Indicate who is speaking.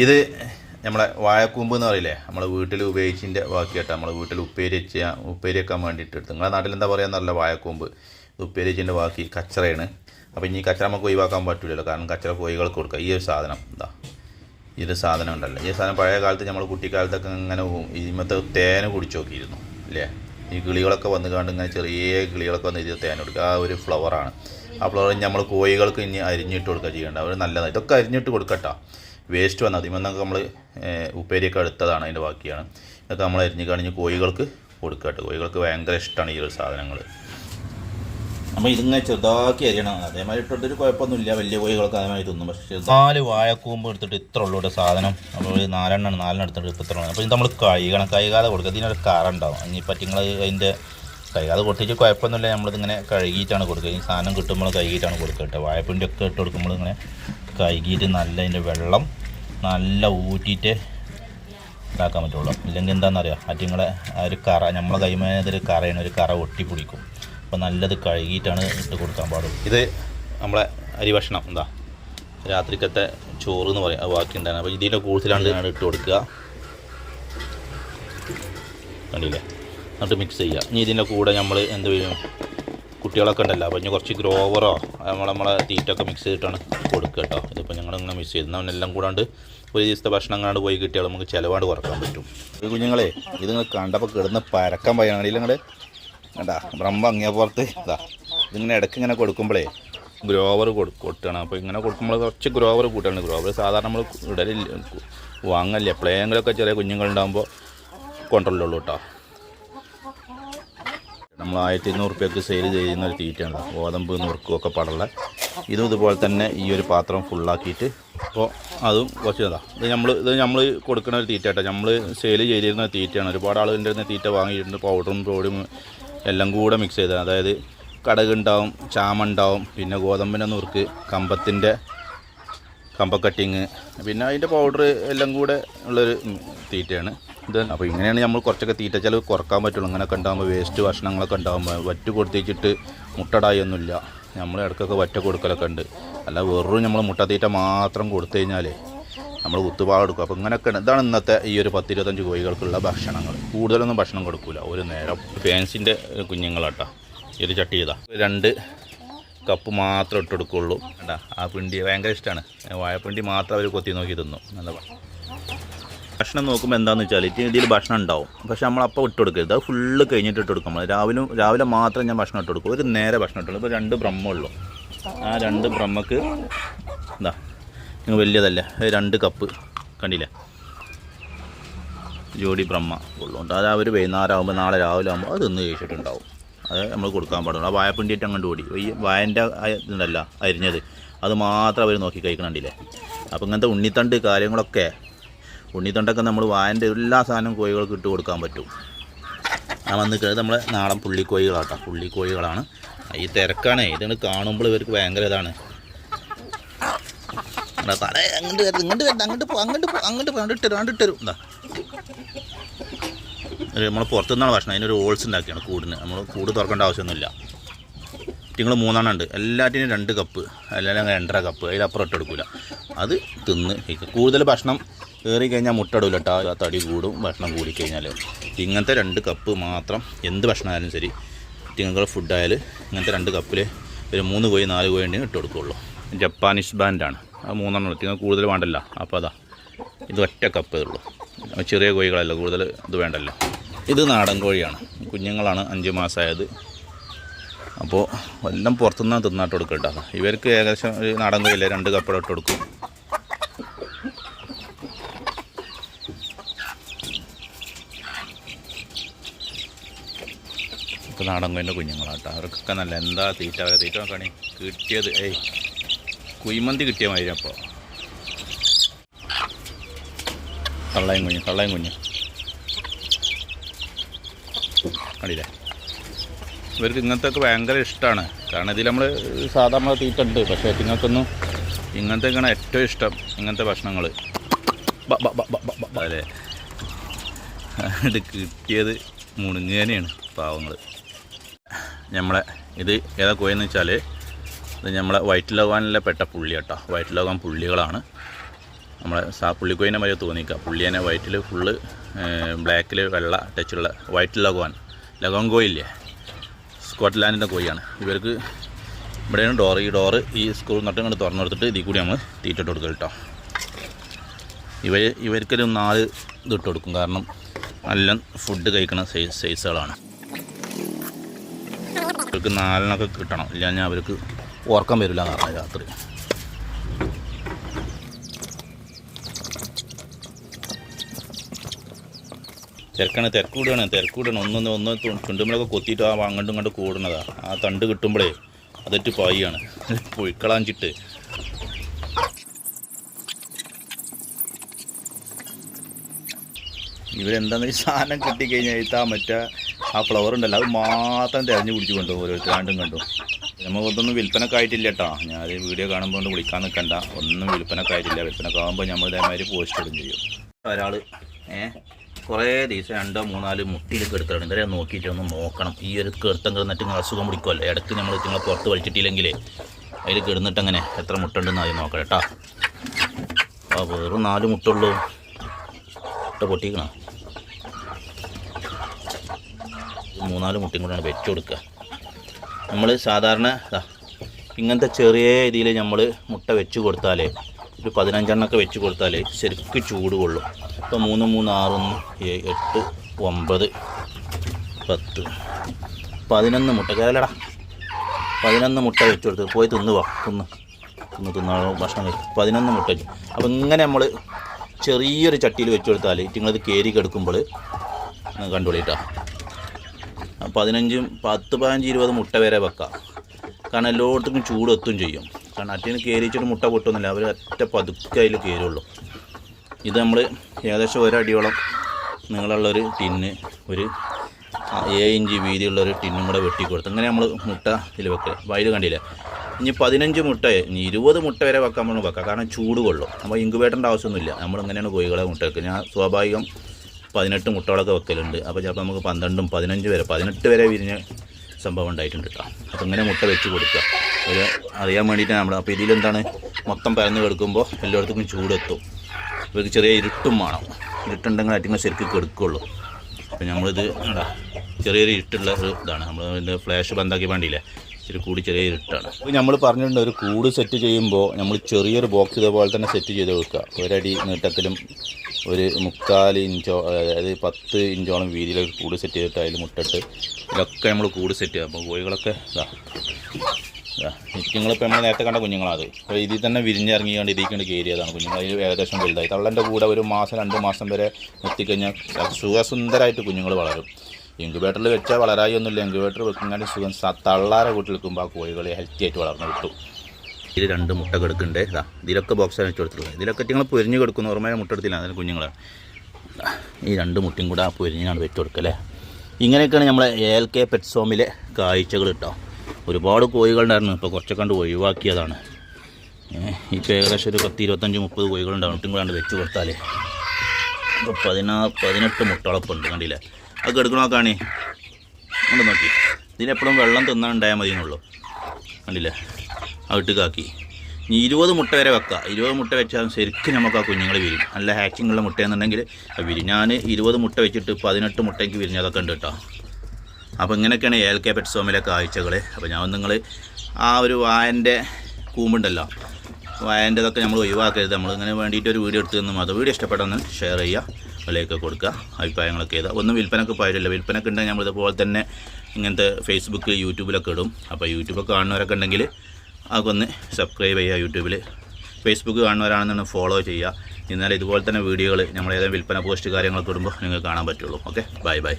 Speaker 1: ഇത് നമ്മളെ വാഴക്കൂമ്പ് എന്ന് പറയില്ലേ? നമ്മളെ വീട്ടിൽ ഉപയോഗിച്ചിന്റെ ബാക്കിയായിട്ട് നമ്മളെ വീട്ടിൽ ഉപ്പേരി വെച്ച് ഉപ്പേരി വെക്കാൻ വേണ്ടിയിട്ട് എടുത്ത് നിങ്ങളെ നാട്ടിൽ എന്താ പറയുക വാഴക്കൂമ്പ്. ഇത് ഉപ്പേരി വെച്ചിന്റെ ബാക്കി കച്ചറയാണ്. അപ്പോൾ ഇനി കച്ചറ നമുക്ക് ഒഴിവാക്കാൻ പറ്റില്ലല്ലോ കാരണം കച്ചറ കോഴികൾക്ക് കൊടുക്കുക. ഈ ഒരു സാധനം എന്താ ഈ ഒരു സാധനം ഉണ്ടല്ലോ. ഈ സാധനം പഴയ കാലത്ത് നമ്മൾ കുട്ടിക്കാലത്തൊക്കെ ഇങ്ങനെ പോവും. ഇതിമത്തെ തേന് കുടിച്ചു നോക്കിയിരുന്നു. അല്ലേ ഈ കിളികളൊക്കെ വന്നു കണ്ട് ഇങ്ങനെ ചെറിയ കിളികളൊക്കെ വന്ന് ഇത് തേൻ കൊടുക്കുക. ആ ഒരു ഫ്ലവറാണ് ആ ഫ്ലവർ നമ്മൾ കോഴികൾക്ക് ഇനി അരിഞ്ഞിട്ട് കൊടുക്കുക ചെയ്യേണ്ട. അവർ നല്ലതാണ് ഇതൊക്കെ അരിഞ്ഞിട്ട് കൊടുക്കട്ടോ. വേസ്റ്റ് വന്നാൽ മതി. ഇന്നൊക്കെ നമ്മൾ ഉപ്പേരിയൊക്കെ എടുത്തതാണ് അതിന്റെ ബാക്കിയാണ്. ഇതൊക്കെ നമ്മൾ അരിഞ്ഞ് കാണിഞ്ഞ് കോഴികൾക്ക് കൊടുക്കട്ടെ കോഴികൾക്ക് ഭയങ്കര ഇഷ്ടമാണ് ഈ ഒരു സാധനങ്ങൾ. നമ്മൾ ഇതിങ്ങനെ ചെറുതാക്കി അരിയണം. അതേമാതിരി ഇട്ടിട്ടൊരു കുഴപ്പമൊന്നുമില്ല. വലിയ കോഴികൾക്ക് അതേമാതിരി തിന്നും. പക്ഷേ നാല് വാഴക്കൂമ്പ് എടുത്തിട്ട് ഇത്ര ഉള്ളൂ ഇവിടെ സാധനം. നമ്മൾ ഒരു നാലെണ്ണം എടുത്തിട്ട് ഇത്ര അപ്പോൾ ഇത് നമ്മൾ കഴുകണം. കഴുകാതെ കൊടുക്കുക. ഇതിനൊരു കറ ഉണ്ടാവും ഇനി പറ്റിങ്ങൾ അതിന്റെ കഴുകാതെ കൊടുത്തിട്ട് കുഴപ്പമൊന്നുമില്ല. നമ്മളിതിങ്ങനെ കഴുകിയിട്ടാണ് കൊടുക്കുക. ഈ സാധനം കിട്ടുമ്പോൾ കഴുകിയിട്ടാണ് കൊടുക്കുക കേട്ടോ. വാഴപ്പിന്റെ ഒക്കെ ഇട്ട് കൊടുക്കുമ്പോൾ ഇങ്ങനെ കഴുകിയിട്ട് നല്ല അതിന്റെ വെള്ളം നല്ല ഊറ്റിയിട്ട് ഇതാക്കാൻ പറ്റുള്ളൂ. ഇല്ലെങ്കിൽ എന്താണെന്നറിയാം? അറ്റിങ്ങളെ ആ ഒരു കറ നമ്മളെ കൈമേതൊരു കറയാണ് ഒരു കറ ഒട്ടി പിടിക്കും. അപ്പോൾ നല്ലത് കഴുകിയിട്ടാണ് ഇട്ട് കൊടുക്കാൻ പാടുള്ളൂ. ഇത് നമ്മളെ അരി ഭക്ഷണം എന്താ? രാത്രിക്കത്തെ ചോറ് എന്ന് പറയും ബാക്കി ഉണ്ടായിരുന്നു അപ്പോൾ ഇതിന്റെ കൂടുതലാണ് ഞാൻ ഇട്ട് കൊടുക്കുക. കണ്ടില്ലേ? എന്നിട്ട് മിക്സ് ചെയ്യുക. ഇനി ഇതിന്റെ കൂടെ നമ്മൾ എന്ത് ചെയ്യും? കുട്ടികളൊക്കെ ഉണ്ടല്ലോ അപ്പോൾ ഇനി കുറച്ച് ഗ്രോവറോ നമ്മൾ നമ്മളെ തീറ്റൊക്കെ മിക്സ് ചെയ്തിട്ടാണ് കൊടുക്കുക കേട്ടോ. ഇതിപ്പോൾ ഞങ്ങളിങ്ങനെ മിക്സ് ചെയ്ത്. എല്ലാം കൂടാണ്ട് ഒരു ദിവസത്തെ ഭക്ഷണം കണ്ട് പോയി കിട്ടിയാൽ നമുക്ക് ചിലവാണ്ട് കുറയ്ക്കാൻ പറ്റും. ഇത് കുഞ്ഞുങ്ങളെ ഇത് നിങ്ങൾ കണ്ടപ്പോൾ കിടന്ന് പരക്കാൻ പയ്യാണെങ്കിൽ നിങ്ങൾ കണ്ടാ ബ്രഹ്മ അങ്ങേപ്പുറത്ത് ഇതാ ഇതിങ്ങനെ ഇടയ്ക്ക് ഇങ്ങനെ കൊടുക്കുമ്പോഴേ ഗ്രോവർ കൊടു കൊട്ടാണ്. അപ്പോൾ ഇങ്ങനെ കൊടുക്കുമ്പോൾ കുറച്ച് ഗ്രോവർ കൂട്ടാണ്. ഗ്രോവർ സാധാരണ നമ്മൾ ഇടലില്ല വാങ്ങല്ലേ എപ്പോഴെങ്കിലുമൊക്കെ ചെറിയ കുഞ്ഞുങ്ങളുണ്ടാകുമ്പോൾ കൊണ്ടുള്ളൂ കേട്ടോ. നമ്മൾ ആയിരത്തി ഇരുന്നൂറ് റുപ്യക്ക് സെയിൽ ചെയ്യുന്ന ഒരു തീറ്റയാണ്. ഗോതമ്പ് നുറുക്കും ഒക്കെ പടള്ള ഇതും ഇതുപോലെ തന്നെ ഈ ഒരു പാത്രം ഫുള്ളാക്കിയിട്ട് അപ്പോൾ അതും കുറച്ച് ഇതാ ഇത് നമ്മൾ ഇത് നമ്മൾ കൊടുക്കുന്ന ഒരു തീറ്റ കേട്ടോ. നമ്മൾ സെയിൽ ചെയ്തിരുന്ന തീറ്റയാണ്. ഒരുപാട് ആളുകളുടെ അടുത്ത് തീറ്റ വാങ്ങിയിട്ടുണ്ട്. പൗഡറും റോഡും എല്ലാം കൂടെ മിക്സ് ചെയ്ത് അതായത് കടകുണ്ടാവും ചാമ ഉണ്ടാവും പിന്നെ ഗോതമ്പിന്റെ നുറുക്ക് കമ്പത്തിന്റെ കമ്പക്കട്ടിങ് പിന്നെ അതിന്റെ പൗഡർ എല്ലാം കൂടെ ഉള്ളൊരു തീറ്റയാണ്. അപ്പോൾ ഇങ്ങനെയാണ് നമ്മൾ കുറച്ചൊക്കെ തീറ്റ ചിലവ് കുറയ്ക്കാൻ പറ്റുള്ളൂ. ഇങ്ങനെയൊക്കെ ഉണ്ടാകുമ്പോൾ വേസ്റ്റ് ഭക്ഷണങ്ങളൊക്കെ ഉണ്ടാകുമ്പോൾ വറ്റ് കൊടുത്തിച്ചിട്ട് മുട്ടടായൊന്നുമില്ല. നമ്മൾ ഇടയ്ക്കൊക്കെ വറ്റ കൊടുക്കലൊക്കെ ഉണ്ട്. അല്ല വെറും നമ്മൾ മുട്ട തീറ്റ മാത്രം കൊടുത്തു കഴിഞ്ഞാൽ നമ്മൾ കുത്തുപാട് കൊടുക്കും അപ്പോൾ ഇങ്ങനെയൊക്കെ ഇതാണ് ഇന്നത്തെ ഈ ഒരു പത്തിരുപത്തഞ്ച് കോഴികൾക്കുള്ള ഭക്ഷണങ്ങൾ. കൂടുതലൊന്നും ഭക്ഷണം കൊടുക്കില്ല ഒരു നേരം. ഫാൻസിന്റെ കുഞ്ഞുങ്ങളാട്ടോ. ഒരു ചട്ടി ചെയ്താ. രണ്ട് കപ്പ് മാത്രം ഇട്ട് കൊടുക്കുള്ളൂ. കണ്ടാ? ആ പിണ്ടി ഭയങ്കര ഇഷ്ടമാണ് വാഴപ്പിണ്ടി മാത്രം അവർ കൊത്തി നോക്കി തിന്നു. നല്ല ഭക്ഷണം നോക്കുമ്പോൾ എന്താണെന്ന് വെച്ചാൽ ഇതിൽ ഭക്ഷണം ഉണ്ടാവും. പക്ഷേ നമ്മൾ അപ്പോൾ ഇട്ട് കൊടുക്കരുത്. അത് ഫുള്ള് കഴിഞ്ഞിട്ട് ഇട്ട് കൊടുക്കും നമ്മൾ രാവിലെ രാവിലെ മാത്രം ഞാൻ ഭക്ഷണം ഇട്ട് കൊടുക്കും. ഒരു നേരെ ഭക്ഷണം ഇട്ടുള്ളൂ ഇപ്പോൾ രണ്ട് ബ്രഹ്മമുള്ളൂ ആ രണ്ട് ബ്രഹ്മക്ക് എന്താ നിങ്ങൾ വലിയതല്ലേ? രണ്ട് കപ്പ് കണ്ടില്ലേ? ജോഡി ബ്രഹ്മ ഉള്ളതുകൊണ്ട് അത് അവർ വൈകുന്നേരം ആകുമ്പോൾ നാളെ രാവിലെ ആകുമ്പോൾ അത് ഇന്ന് കഴിച്ചിട്ടുണ്ടാവും. അത് നമ്മൾ കൊടുക്കാൻ പാടുള്ളൂ. ആ വായപ്പിണ്ടിയിട്ട് അങ്ങോട്ട് ഓടി. ഈ വായന്റെ ഇതുണ്ടല്ല അരിഞ്ഞത്. അത് മാത്രം അവർ നോക്കി കഴിക്കണണ്ടില്ലേ അപ്പോൾ ഇങ്ങനത്തെ ഉണ്ണിത്തണ്ട് കാര്യങ്ങളൊക്കെ ഉണ്ണിത്തണ്ടൊക്കെ നമ്മൾ വായന്റെ എല്ലാ സാധനവും കോഴികൾക്ക് ഇട്ട് കൊടുക്കാൻ പറ്റും. ആ വന്നിട്ട് നമ്മളെ നാടൻ പുള്ളിക്കോഴികളാട്ടോ. പുള്ളിക്കോഴികളാണ്. ഈ തിരക്കാണേ. ഇതാണ് കാണുമ്പോൾ ഇവർക്ക് ഭയങ്കര ഇതാണ്. തല അങ്ങോട്ട് വരുന്നത് ഇങ്ങോട്ട് വരുന്നത് അങ്ങോട്ട് പോ അങ്ങോട്ട് പോ അങ്ങോട്ട് പോ അങ്ങോട്ട് തരും അങ്ങോട്ട് തരും എന്താ നമ്മൾ പുറത്തുനിന്നാണ് ഭക്ഷണം. അതിനൊരു ഹോൾസ് ഉണ്ടാക്കിയാണ് കൂടിന്. നമ്മൾ കൂട് തുറക്കേണ്ട ആവശ്യമൊന്നുമില്ല. നിങ്ങൾ മൂന്നെണ്ണം ഉണ്ട്. എല്ലാറ്റിനും രണ്ട് കപ്പ്. അല്ലെങ്കിൽ രണ്ടര കപ്പ്. അതിലപ്പുറം ഇട്ട് എടുക്കില്ല അത് തിന്ന്. കൂടുതൽ ഭക്ഷണം കയറി കഴിഞ്ഞാൽ മുട്ട ഇടൂല കേട്ടോ ആ തടി കൂടും ഭക്ഷണം കൂടിക്കഴിഞ്ഞാൽ ഇങ്ങനത്തെ രണ്ട് കപ്പ് മാത്രം എന്ത് ഭക്ഷണമായാലും ശരി നിങ്ങൾക്ക് ഫുഡായാലും ഇങ്ങനത്തെ രണ്ട് കപ്പിൽ ഒരു മൂന്ന് കോഴി നാല് കോഴി ഉണ്ടെങ്കിൽ ഇട്ട് കൊടുക്കുകയുള്ളൂ ജപ്പാനീസ് ബാൻഡാണ് ആ മൂന്നെണ്ണം തിങ്ങൾ കൂടുതൽ വേണ്ടല്ല. അപ്പോൾ അതാ. ഇത് ഒറ്റ കപ്പ് ഉള്ളൂ. ചെറിയ കോഴികളല്ല കൂടുതൽ ഇത് വേണ്ടല്ല. ഇത് നാടൻ കോഴിയാണ്. കുഞ്ഞുങ്ങളാണ് അഞ്ച് മാസമായത് അപ്പോൾ എല്ലാം പുറത്തുനിന്ന് തിന്നാട്ട് കൊടുക്കുക ഇവർക്ക് ഏകദേശം ഒരു നാടൻ കോഴിയല്ലേ രണ്ട് കപ്പടം ഇട്ട് കൊടുക്കും. ഒക്കെ നാടൻ കോഴിന്റെ കുഞ്ഞുങ്ങളാട്ടോ. അവർക്കൊക്കെ നല്ല എന്താ തീറ്റ അവരെ തീറ്റ നോക്കണേ. കിട്ടിയത് ഏയ് കുയിമന്തി കിട്ടിയ മാതിരി അപ്പോൾ തള്ളയും കുഞ്ഞ് തള്ളയും കുഞ്ഞ്. കണ്ടില്ലേ? ഇവർക്ക് ഇങ്ങനത്തെ ഒക്കെ ഭയങ്കര ഇഷ്ടമാണ് കാരണം ഇതിൽ നമ്മൾ സാധാരണ തീറ്റ ഉണ്ട്. പക്ഷേ നിങ്ങൾക്കൊന്നും ഇങ്ങനത്തെക്കാണ് ഏറ്റവും ഇഷ്ടം ഇങ്ങനത്തെ ഭക്ഷണങ്ങൾ അതെ ഇത് കിട്ടിയത് മുണുങ്ങേനെയാണ് പാവങ്ങൾ നമ്മളെ ഇത് ഏതാ കോയെന്ന് വെച്ചാൽ ഇത് നമ്മളെ വൈറ്റ് ലോകാനിലെ പെട്ട പുള്ളി കേട്ടോ. വൈറ്റ് ലോകം പുള്ളികളാണ്. നമ്മളെ സാ പുള്ളിക്കോയിനെ മതി തോന്നിക്കുക പുള്ളിയനെ വൈറ്റിൽ ഫുള്ള് ബ്ലാക്കിൽ വെള്ള ടച്ചുള്ള വൈറ്റ് ലഗോൻ ലഗോൻ കോയില്ലേ സ്കോട്ട്ലാൻഡിന്റെ കോയിയാണ് ഇവർക്ക് ഇവിടെയാണ് ഡോറ് ഈ ഡോറ് ഈ സ്കൂൾ നട്ടും കണ്ട് തുറന്നു കൊടുത്തിട്ട് ഇതിൽ കൂടി നമ്മൾ തീറ്റിട്ട് കൊടുക്കുക കേട്ടോ ഇവർ ഇവർക്കൊരു നാല് ഇതിട്ട് കൊടുക്കും. കാരണം നല്ല ഫുഡ് കഴിക്കുന്ന സൈസ് സൈസുകളാണ് അവർക്ക് നാലിനൊക്കെ കിട്ടണം. ഇല്ലാഞ്ഞാൽ അവർക്ക് ഓർക്കം വരില്ല പറഞ്ഞാൽ രാത്രി. തിരക്കാണ് തിരക്ക് കൂടുകയാണ് തിരക്ക് കൂടണം ഒന്നൊന്ന് ഒന്ന് ചുണ്ടുമ്പളൊക്കെ കൊത്തിയിട്ട് ആ അങ്ങോട്ടും കണ്ട് കൂടുന്നതാ ആ തണ്ട് കിട്ടുമ്പോഴേ അതൊറ്റ പായിയാണ്. പൊയ്ക്കളാഞ്ചിട്ട്. ഇവരെന്താന്ന് ഈ സാധനം കിട്ടിക്കഴിഞ്ഞാൽ ഇത്താ മറ്റേ ആ ഫ്ലവർ ഉണ്ടല്ലോ അത് മാത്രം തിരഞ്ഞു പിടിച്ച് കൊണ്ടുപോകും ഓരോരുത്തർ. രണ്ടും കണ്ടു. നമുക്കൊന്നും വിൽപ്പനക്കായിട്ടില്ല കേട്ടോ. ഞാൻ വീഡിയോ കാണുമ്പോൾ കൊണ്ട് വിളിക്കാൻ നിൽക്കണ്ട ഒന്നും വിൽപ്പനക്ക് ആയിട്ടില്ല. വിൽപ്പനക്ക് ആകുമ്പോൾ നമ്മൾ ഇതേമാതിരി പോസ്റ്റ് ഇടും ചെയ്യും. ഒരാൾ ഏ കുറേ ദിവസം രണ്ടോ മൂന്നാൽ മുട്ടിയിലൊക്കെ എടുക്കണം ഇവരെ നോക്കിയിട്ട് ഒന്ന് നോക്കണം. ഈ ഒരു കീർത്തം കിടന്നിട്ട് നിങ്ങൾ അസുഖം പിടിക്കുമല്ലോ ഇടയ്ക്ക് നമ്മൾ നിങ്ങളെ പുറത്ത് വലിച്ചിട്ടില്ലെങ്കിൽ അതിൽ കിടന്നിട്ട് അങ്ങനെ എത്ര മുട്ടുണ്ടെന്ന് ആദ്യം നോക്കണം കേട്ടോ. ആ വെറും നാല് മുട്ടുള്ളൂ. മുട്ട പൊട്ടിക്കണോ? മൂന്നാൽ മുട്ടയും കൂടെയാണ് വെച്ച് കൊടുക്കുക. നമ്മൾ സാധാരണ ഇങ്ങനത്തെ ചെറിയ രീതിയിൽ നമ്മൾ മുട്ട വെച്ച് കൊടുത്താലേ ഒരു പതിനഞ്ചെണ്ണൊക്കെ വെച്ച് കൊടുത്താലേ ശരിക്ക് ചൂട് കൊള്ളും ഇപ്പോൾ മൂന്ന് മൂന്ന് ആറൊന്ന് ഒന്ന് എട്ട് ഒമ്പത് പത്ത് പതിനൊന്ന് മുട്ട. കേരളടാ പതിനൊന്ന് മുട്ട വെച്ച് കൊടുത്ത് പോയി തിന്ന് വാ തിന്ന്. തിന്ന് തിന്ന ഭക്ഷണം കഴിക്കും പതിനൊന്ന് മുട്ട വെച്ചു. അപ്പോൾ ഇങ്ങനെ നമ്മൾ ചെറിയൊരു ചട്ടിയിൽ വെച്ച് കൊടുത്താൽ നിങ്ങളത് കയറി കിടക്കുമ്പോൾ കണ്ടുപിടിട്ടാ പതിനഞ്ചും പത്ത് പതിനഞ്ച് ഇരുപത് മുട്ട വരെ വെക്കാം. കാരണം എല്ലായിടത്തും ചൂട് എത്തും ചെയ്യും. കാരണം അറ്റിന് കയറിച്ചിട്ട് മുട്ട പൊട്ടുന്നില്ല. അവർ ഒറ്റ പതുക്കെ അതിൽ കയറുള്ളൂ ഇത് നമ്മൾ ഏകദേശം ഒരടിയോളം നീളമുള്ളൊരു ടിന്ന് ഒരു ഏഴ് ഇഞ്ച് വീതിയുള്ളൊരു ടിന്നും കൂടെ വെട്ടി കൊടുത്തു അങ്ങനെ നമ്മൾ മുട്ട ഇതിൽ വെക്കുക അതിൽ കണ്ടില്ല? ഇനി പതിനഞ്ച് മുട്ട ഇനി ഇരുപത് മുട്ട വരെ വെക്കാൻ നമ്മൾ വെക്കാം. കാരണം ചൂട് കൊള്ളും. അപ്പോൾ ഇങ്കുവേട്ടേണ്ട ആവശ്യമൊന്നുമില്ല. നമ്മൾ ഇങ്ങനെയാണ് കോഴികളെ മുട്ട വെക്കുക ഞാൻ സ്വാഭാവികം പതിനെട്ട് മുട്ടകളൊക്കെ വെക്കലുണ്ട്. അപ്പോൾ ചിലപ്പോൾ നമുക്ക് പന്ത്രണ്ടും പതിനഞ്ച് വരെ പതിനെട്ട് വരെ വിരിഞ്ഞ സംഭവം ഉണ്ടായിട്ടുണ്ട് കേട്ടോ അപ്പോൾ ഇങ്ങനെ മുട്ട വെച്ച് കൊടുക്കുക. ഒരു അറിയാൻ വേണ്ടിയിട്ടാണ് നമ്മൾ അപ്പോൾ ഇതിലെന്താണ് മൊത്തം പരന്ന് കിടക്കുമ്പോൾ എല്ലായിടത്തും ചൂടെത്തും. ഇവർക്ക് ചെറിയ ഇരുട്ടും വേണം. ഇരുട്ടുണ്ടെങ്കിൽ അറ്റിങ്ങൾ ശരിക്കും കെടുക്കുള്ളൂ. അപ്പോൾ നമ്മളിത് എന്താ ചെറിയൊരു ഇരുട്ടുള്ള ഒരു ഇതാണ്. നമ്മൾ ഫ്ലാഷ് ബന്ധാക്കി വേണ്ടിയില്ലേ? ഇച്ചിരി കൂടി ചെറിയ ഇരുട്ടാണ്. അപ്പോൾ നമ്മൾ പറഞ്ഞിട്ടുണ്ട് ഒരു കൂട് സെറ്റ് ചെയ്യുമ്പോൾ നമ്മൾ ചെറിയൊരു ബോക്സ് ഇതേപോലെ തന്നെ സെറ്റ് ചെയ്ത് വെക്കുക. ഒരടി നീട്ടത്തിലും ഒരു മുക്കാൽ ഇഞ്ചോ അതായത് പത്ത് ഇഞ്ചോളം വീതിയിൽ കൂട് സെറ്റ് ചെയ്തിട്ട് അതിൽ മുട്ടിട്ട് ഇതൊക്കെ നമ്മൾ കൂട് സെറ്റ് ചെയ്യുക. അപ്പോൾ കോഴികളൊക്കെ ഇതാ കുഞ്ഞുങ്ങളിപ്പോൾ നമ്മൾ നേരത്തെ കണ്ട കുഞ്ഞുങ്ങളാണ് അപ്പോൾ ഇതിൽ തന്നെ വിരിഞ്ഞിറങ്ങിക്കൊണ്ട് ഇരിക്കേണ്ട കയറിയതാണ് കുഞ്ഞുങ്ങൾ. ഏകദേശം വലുതായി. തള്ളന്റെ കൂടെ ഒരു മാസം രണ്ട് മാസം വരെ എത്തിക്കഴിഞ്ഞാൽ സുഖസുന്ദരമായിട്ട് കുഞ്ഞുങ്ങൾ വളരും. ഇൻക്യുബേറ്ററിൽ വെച്ചാൽ വളരായി ഒന്നുമില്ല. ഇൻക്യുബേറ്റർ വെക്കുന്നതിന് സുഖം. തള്ളാരെ കൂട്ടിൽ വെക്കുമ്പോൾ ആ കോഴികളെ ഹെൽത്തി ആയിട്ട് വളർന്നു കിട്ടും. ഇതിൽ രണ്ട് മുട്ട കിടക്കുന്നുണ്ട്. ഇതാ ഇതിലൊക്കെ ബോക്സാണ് വെച്ച് കൊടുത്തിട്ടുള്ളത്. ഇതിലൊക്കെ നിങ്ങൾ പൊരിഞ്ഞ് കൊടുക്കുന്നു. ഓർമ്മ മുട്ട എടുത്തില്ല. അതിന് കുഞ്ഞുങ്ങളാണ് ഈ രണ്ട് മുട്ടയും കൂടെ ആ പൊരിഞ്ഞാണ് വെച്ച് കൊടുക്കല്ലേ ഇങ്ങനെയൊക്കെയാണ് നമ്മളെ എൽ കെ പെറ്റ്സോമിലെ കാഴ്ചകൾ കിട്ടാം. ഒരുപാട് കോഴികളുണ്ടായിരുന്നു ഇപ്പോൾ കുറച്ചൊക്കെ കണ്ട് ഒഴിവാക്കിയതാണ്. ഇപ്പോൾ ഏകദേശം ഒരു പത്ത് ഇരുപത്തഞ്ച് മുപ്പത് കോഴികളുണ്ടാവും. മുട്ടും കൂടെ വെച്ച് കൊടുത്താൽ ഇപ്പോൾ പതിനാ പതിനെട്ട് മുട്ടളപ്പുണ്ട് കണ്ടില്ലേ? അത് എടുക്കണോ കാണി? കൊണ്ട് നോക്കി. ഇതിനെപ്പോഴും വെള്ളം തിന്നാൻ ഉണ്ടായാൽ മതി എന്നുള്ളൂ. കണ്ടില്ലേ? അവിട്ടുകാക്കി ഇനി ഇരുപത് മുട്ട വരെ വെക്കുക ഇരുപത് മുട്ട വെച്ചാൽ ശരിക്കും നമുക്ക് ആ കുഞ്ഞുങ്ങൾ വിരിയും. നല്ല ഹാച്ചിങ്ങുള്ള മുട്ടയെന്നുണ്ടെങ്കിൽ വിരിഞ്ഞാൻ ഇരുപത് മുട്ട വെച്ചിട്ട് പതിനെട്ട് മുട്ടയ്ക്ക് വിരിഞ്ഞതൊക്കെ ഉണ്ട് കേട്ടോ. അപ്പോൾ ഇങ്ങനെയൊക്കെയാണ് എൽ കെ പെറ്റ് സോമിലെ കാഴ്ചകൾ അപ്പോൾ ഞാൻ നിങ്ങൾ ആ ഒരു വായന്റെ കൂമ്പുണ്ടല്ലോ. വായന്റെതൊക്കെ നമ്മൾ ഒഴിവാക്കരുത്. നമ്മൾ ഇങ്ങനെ ഒരു വീഡിയോ എടുത്ത് തന്നു അത് വീഡിയോ ഇഷ്ടപ്പെട്ടെന്ന് ഷെയർ ചെയ്യുക. വിലയൊക്കെ കൊടുക്കുക അഭിപ്രായങ്ങളൊക്കെ ചെയ്താൽ ഒന്നും വിൽപ്പനക്ക് പോയിട്ടില്ല വിൽപ്പനക്ക് ഉണ്ടെങ്കിൽ നമ്മളിതുപോലെ തന്നെ ഇങ്ങനത്തെ ഫേസ്ബുക്ക് യൂട്യൂബിലൊക്കെ ഇടും. അപ്പോൾ യൂട്യൂബൊക്കെ കാണുന്നവരൊക്കെ ഉണ്ടെങ്കിൽ അതൊന്ന് സബ്സ്ക്രൈബ് ചെയ്യുക യൂട്യൂബിൽ. ഫേസ്ബുക്ക് കാണുന്നവരാണെന്നുണ്ടെങ്കിൽ ഫോളോ ചെയ്യുക. എന്നാൽ ഇതുപോലെ തന്നെ വീഡിയോകൾ നമ്മൾ ഏതെങ്കിലും വിൽപ്പന പോസ്റ്റ് കാര്യങ്ങളൊക്കെ ഇടുമ്പോൾ നിങ്ങൾക്ക് കാണാൻ പറ്റുള്ളൂ. Okay bye bye